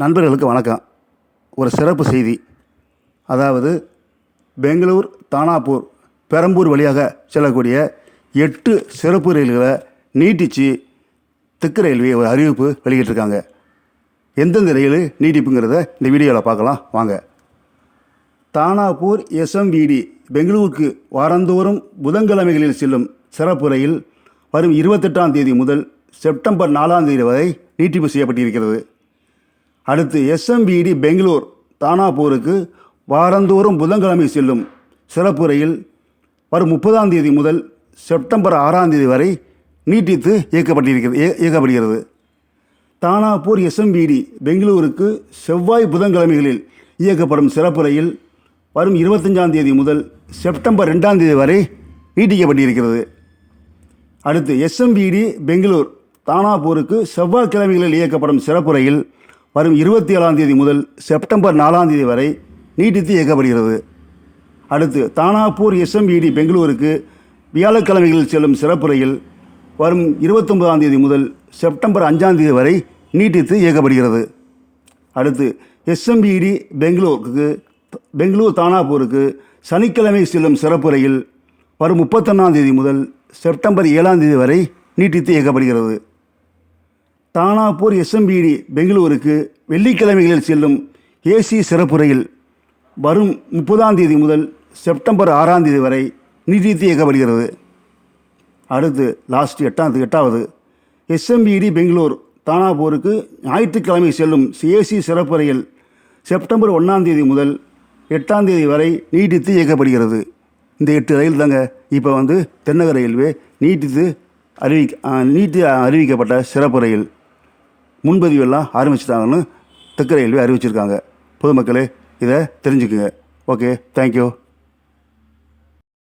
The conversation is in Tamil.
நண்பர்களுக்கு வணக்கம். ஒரு சிறப்பு செய்தி. அதாவது பெங்களூர் தானாப்பூர் பெரம்பூர் வழியாக செல்லக்கூடிய எட்டு சிறப்பு ரயில்களை நீட்டிச்சு தெற்கு ரயில்வே ஒரு அறிவிப்பு வெளியிட்டிருக்காங்க. எந்தெந்த ரயில் நீட்டிப்புங்கிறத இந்த வீடியோவில் பார்க்கலாம். வாங்க. தானாப்பூர் எஸ்எம்விடி பெங்களூருக்கு வாரந்தோறும் புதன்கிழமைகளில் செல்லும் சிறப்பு ரயில் வரும் இருபத்தெட்டாம் தேதி முதல் செப்டம்பர் நாலாம் தேதி வரை நீட்டிப்பு செய்யப்பட்டிருக்கிறது. அடுத்து எஸ்எம்பிடி பெங்களூர் தானாபூருக்கு வாரந்தோறும் புதன்கிழமை செல்லும் சிறப்பு ரயில் வரும் முப்பதாம் தேதி முதல் செப்டம்பர் ஆறாம் தேதி வரை நீட்டித்து இயக்கப்பட்டிருக்கிறது இயக்கப்படுகிறது. தானாப்பூர் எஸ்எம்பிடி பெங்களூருக்கு செவ்வாய் புதன்கிழமைகளில் இயக்கப்படும் சிறப்பு ரயில் வரும் இருபத்தஞ்சாம் தேதி முதல் செப்டம்பர் ரெண்டாம் தேதி வரை நீட்டிக்கப்பட்டிருக்கிறது. அடுத்து எஸ்எம்பிடி பெங்களூர் தானாப்பூருக்கு செவ்வாய்க்கிழமைகளில் இயக்கப்படும் சிறப்பு ரயில் வரும் இருபத்தி ஏழாம் தேதி முதல் செப்டம்பர் நாலாம் தேதி வரை நீட்டித்து இயக்கப்படுகிறது. அடுத்து தானாப்பூர் எஸ்எம்பிடி பெங்களூருக்கு வியாழக்கிழமைகளில் செல்லும் சிறப்பு ரயில் வரும் இருபத்தொன்பதாம் தேதி முதல் செப்டம்பர் அஞ்சாம் தேதி வரை நீட்டித்து இயக்கப்படுகிறது. அடுத்து எஸ்எம்பிடி பெங்களூருக்கு பெங்களூர் தானாப்பூருக்கு சனிக்கிழமை செல்லும் சிறப்பு ரயில் வரும் முப்பத்தொன்னாம் தேதி முதல் செப்டம்பர் ஏழாம் தேதி வரை நீட்டித்து இயக்கப்படுகிறது. தானாப்பூர் எஸ்எம்பிடி பெங்களூருக்கு வெள்ளிக்கிழமைகளில் செல்லும் ஏசி சிறப்பு ரயில் வரும் முப்பதாம் தேதி முதல் செப்டம்பர் ஆறாம் தேதி வரை நீட்டித்து இயக்கப்படுகிறது. அடுத்து லாஸ்ட் எட்டாம் எட்டாவது எஸ்எம்பிடி பெங்களூர் தானாப்பூருக்கு ஞாயிற்றுக்கிழமை செல்லும் ஏசி சிறப்பு ரயில் செப்டம்பர் ஒன்றாம் தேதி முதல் எட்டாம் தேதி வரை நீட்டித்து இயக்கப்படுகிறது. இந்த எட்டு ரயில் தாங்க இப்போ வந்து தென்னக ரயில்வே நீட்டித்து அறிவி நீட்டி அறிவிக்கப்பட்ட சிறப்பு ரயில் முன்பதிவெல்லாம் ஆரம்பிச்சிட்டாங்கன்னு தெற்கு ரயில்வே அறிவிச்சிருக்காங்க. பொதுமக்களே இதை தெரிஞ்சுக்குங்க. Okay thank you